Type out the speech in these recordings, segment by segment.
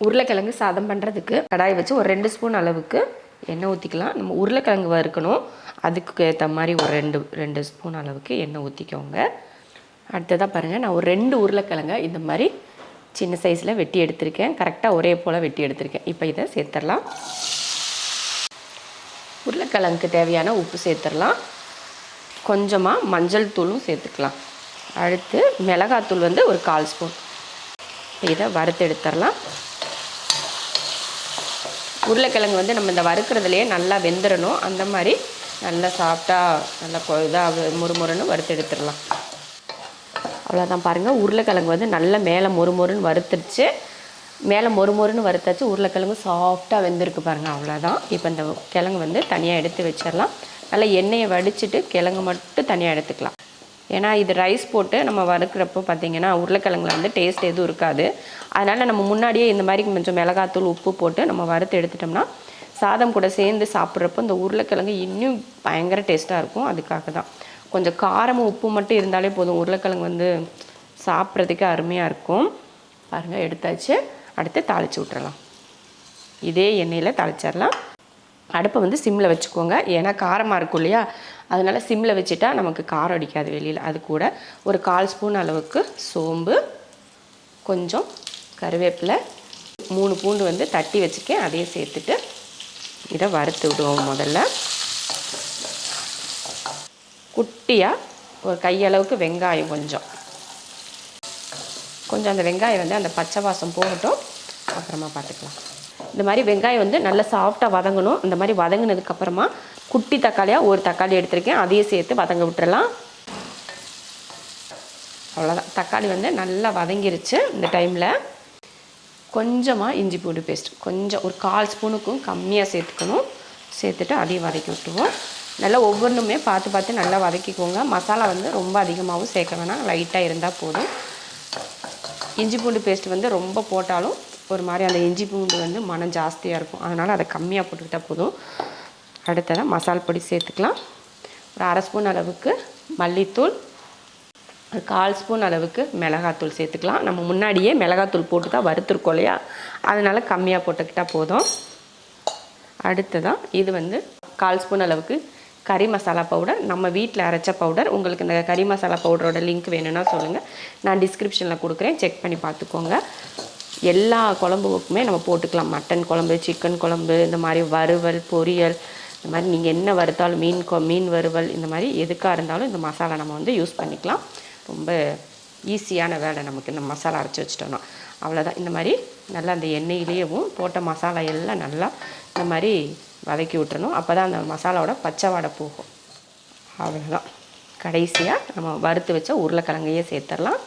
உருளைக்கிழங்கு சாதம் பண்ணுறதுக்கு கடாய் வச்சு ஒரு ரெண்டு ஸ்பூன் அளவுக்கு எண்ணெய் ஊற்றிக்கலாம் நம்ம உருளைக்கிழங்கு வறுக்கணும். அதுக்கு ஏற்ற மாதிரி ஒரு ரெண்டு ரெண்டு ஸ்பூன் அளவுக்கு எண்ணெய் ஊற்றிக்கோங்க அடுத்ததாக பாருங்கள் நான் ஒரு ரெண்டு உருளைக்கிழங்க இந்த மாதிரி சின்ன சைஸில் வெட்டி எடுத்திருக்கேன். கரெக்டாக ஒரே போல் வெட்டி எடுத்திருக்கேன். இப்போ இதை சேர்த்துடலாம் உருளைக்கிழங்குக்கு தேவையான உப்பு சேர்த்துடலாம் கொஞ்சமாக மஞ்சள் தூளும் சேர்த்துக்கலாம். அடுத்து மிளகாத்தூள் வந்து ஒரு கால் ஸ்பூன். இதை வறுத்து எடுத்துடலாம் உருளைக்கிழங்கு வந்து நம்ம இந்த வறுக்கிறதுலையே நல்லா வெந்துடணும் அந்த மாதிரி நல்லா சாஃப்டாக நல்லா இதாக முறுமுறுன்னு வறுத்து எடுத்துடலாம். அவ்வளோதான் பாருங்கள் உருளைக்கிழங்கு வந்து நல்லா மேலே மொறுமொறுன்னு வறுத்துருச்சு. மேலே மொறுமொறுன்னு வறுத்தாச்சு. உருளைக்கிழங்கு சாஃப்டாக வெந்திருக்கு பாருங்கள் அவ்வளோதான் இப்போ இந்த கிழங்கு வந்து தனியாக எடுத்து வச்சிடலாம். நல்லா எண்ணெயை வடிச்சிட்டு கிழங்கு மட்டும் தனியாக எடுத்துக்கலாம். ஏன்னா இது ரைஸ் போட்டு நம்ம வறுக்கிறப்போ பார்த்தீங்கன்னா உருளைக்கிழங்குல வந்து டேஸ்ட் எதுவும் இருக்காது. அதனால் நம்ம முன்னாடியே இந்த மாதிரி கொஞ்சம் மிளகாத்தூள் உப்பு போட்டு நம்ம வறுத்து எடுத்துட்டோம்னா சாதம் கூட சேர்ந்து சாப்பிட்றப்போ இந்த உருளைக்கிழங்கு இன்னும் பயங்கர டேஸ்ட்டாக இருக்கும். அதுக்காக தான். கொஞ்சம் காரமும் உப்பு மட்டும் இருந்தாலே போதும். உருளைக்கிழங்கு வந்து சாப்பிட்றதுக்கு அருமையாக இருக்கும். பாருங்கள் எடுத்தாச்சு. அடுத்து தாளித்து விட்டுறலாம் இதே எண்ணெயில் தாளிச்சிடலாம். அடுப்பை வந்து சிம்மில் வச்சுக்கோங்க. ஏன்னா காரமாக இருக்கும் இல்லையா? அதனால் சிம்மில் வச்சுட்டா நமக்கு காரம் அடிக்காது வெளியில். அது கூட ஒரு கால் ஸ்பூன் அளவுக்கு சோம்பு கொஞ்சம் கருவேப்பிலை மூணு பூண்டு வந்து தட்டி வச்சுருக்கேன் அதையே சேர்த்துட்டு இதை வறுத்து விடுவோம் முதல்ல. குட்டியாக ஒரு கையளவுக்கு வெங்காயம் கொஞ்சம். கொஞ்சம் அந்த வெங்காயம் வந்து அந்த பச்சை வாசம் போகட்டும். அப்புறமா பார்த்துக்கலாம். இந்த மாதிரி வெங்காயம் வந்து நல்லா சாஃப்டாக வதங்கணும். இந்த மாதிரி வதங்கினதுக்கப்புறமா குட்டி தக்காளியாக ஒரு தக்காளி எடுத்திருக்கேன். அதையும் சேர்த்து வதங்க விட்டுறலாம். அவ்வளோதான் தக்காளி வந்து நல்லா வதங்கிருச்சு இந்த டைமில் கொஞ்சமாக இஞ்சி பூண்டு பேஸ்ட் கொஞ்சம் ஒரு கால் ஸ்பூனுக்கும் கம்மியாக சேர்த்துக்கணும். சேர்த்துட்டு அதையும் வதக்கி விட்டுருவோம். நல்லா ஒவ்வொன்றுமே பார்த்து பார்த்து நல்லா வதக்கிக்கோங்க. மசாலா வந்து ரொம்ப அதிகமாகவும் சேர்க்க வேணாம். லைட்டாக இருந்தால் போதும். இஞ்சி பூண்டு பேஸ்ட் வந்து ரொம்ப போட்டாலும் ஒரு மாதிரி அந்த இஞ்சி பூண்டு வந்து மனம் ஜாஸ்தியாக இருக்கும். அதனால் அதை கம்மியாக போட்டுக்கிட்டால் போதும். அடுத்ததாக மசால் பொடி சேர்த்துக்கலாம். ஒரு அரை ஸ்பூன் அளவுக்கு மல்லித்தூள் ஒரு கால் ஸ்பூன் அளவுக்கு மிளகாத்தூள் சேர்த்துக்கலாம். நம்ம முன்னாடியே மிளகாத்தூள் போட்டு தான் வறுத்துருக்கோம் இல்லையா? அதனால் கம்மியாக போட்டுக்கிட்டால் போதும். அடுத்ததாக இது வந்து கால் ஸ்பூன் அளவுக்கு கறி மசாலா பவுடர். நம்ம வீட்டில் அரைச்ச பவுடர். உங்களுக்கு இந்த கறி மசாலா பவுடரோட லிங்க் வேணும்னா சொல்லுங்கள் நான் டிஸ்கிரிப்ஷனில் கொடுக்குறேன். செக் பண்ணி பார்த்துக்கோங்க. எல்லா குழம்புக்குமே நம்ம போட்டுக்கலாம். மட்டன் குழம்பு சிக்கன் குழம்பு இந்த மாதிரி வறுவல் பொரியல் இந்த மாதிரி நீங்கள் என்ன வறுத்தாலும் மீன் கொ மீன் வறுவல் இந்த மாதிரி எதுக்காக இருந்தாலும் இந்த மசாலா நம்ம வந்து யூஸ் பண்ணிக்கலாம். ரொம்ப ஈஸியான வேலை நமக்கு. இந்த மசாலா அரைச்சி வச்சிட்டோம்னா. அவ்வளோதான் இந்த மாதிரி நல்லா அந்த எண்ணெயிலேயும் போட்ட மசாலா எல்லாம் நல்லா இந்த மாதிரி வதக்கி விட்டுறணும். அப்போ தான் அந்த மசாலாவோட பச்சை வாடை போகும். அவ்வளோதான் கடைசியாக நம்ம வறுத்து வச்ச உருளைக்கிழங்கையே சேர்த்துடலாம்.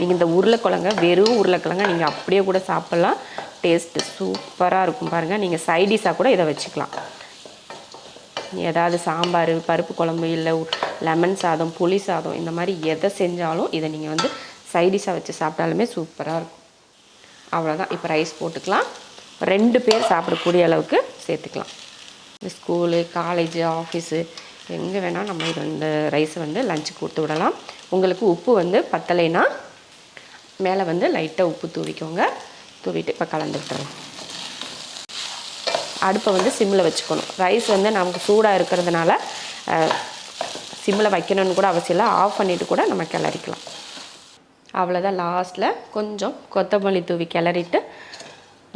நீங்கள் இந்த உருளைக்கிழங்க வெறும் உருளைக்கிழங்க நீங்கள் அப்படியே கூட சாப்பிட்லாம். டேஸ்ட்டு சூப்பராக இருக்கும் பாருங்கள் நீங்கள் சைடிஷாக கூட இதை வச்சுக்கலாம். ஏதாவது சாம்பார் பருப்பு குழம்பு இல்லை லெமன் சாதம் புளி சாதம் இந்த மாதிரி எதை செஞ்சாலும் இதை நீங்கள் வந்து சைடிஷாக வச்சு சாப்பிட்டாலுமே சூப்பராக இருக்கும். அவ்வளோதான் இப்போ ரைஸ் போட்டுக்கலாம். ரெண்டு பேர் சாப்பிடக்கூடிய அளவுக்கு சேர்த்துக்கலாம். இந்த ஸ்கூலு காலேஜு ஆஃபீஸு எங்கே வேணால் நம்ம இது வந்து ரைஸை வந்து லஞ்சுக்கு கொடுத்து விடலாம். உங்களுக்கு உப்பு வந்து பத்தலைன்னா மேலே வந்து லைட்டாக உப்பு தூவிக்கோங்க. தூவிட்டு இப்போ கலந்து விட்டுறோம் அடுப்பை வந்து சிம்மில் வச்சுக்கணும். ரைஸ் வந்து நமக்கு சூடாக இருக்கிறதுனால சிம்மில் வைக்கணும்னு கூட அவசியம் இல்லை. ஆஃப் பண்ணிவிட்டு கூட நம்ம கிளறிக்கலாம். அவ்வளோதான் லாஸ்ட்டில். கொஞ்சம் கொத்தமல்லி தூவி கிளறிட்டு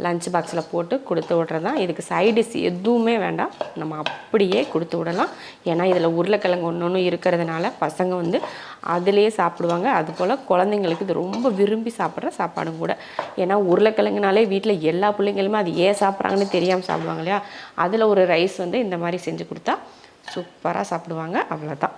லஞ்ச் பாக்ஸில் போட்டு கொடுத்து விட்றது தான் இதுக்கு சைடிஷ் எதுவுமே வேண்டாம். நம்ம அப்படியே கொடுத்து விடலாம். ஏன்னா இதில் உருளைக்கிழங்கு ஒன்று ஒன்று இருக்கிறதுனால பசங்க வந்து அதிலே சாப்பிடுவாங்க. அதுபோல் குழந்தைங்களுக்கு இது ரொம்ப விரும்பி சாப்பிட்ற சாப்பாடும் கூட. ஏன்னா உருளைக்கிழங்குனாலே வீட்டில் எல்லா பிள்ளைங்களுமே அது ஏன் சாப்பிட்றாங்கன்னு தெரியாமல் சாப்பிடுவாங்க இல்லையா? அதில் ஒரு ரைஸ் வந்து இந்த மாதிரி செஞ்சு கொடுத்தா சூப்பராக சாப்பிடுவாங்க. அவ்வளோதான்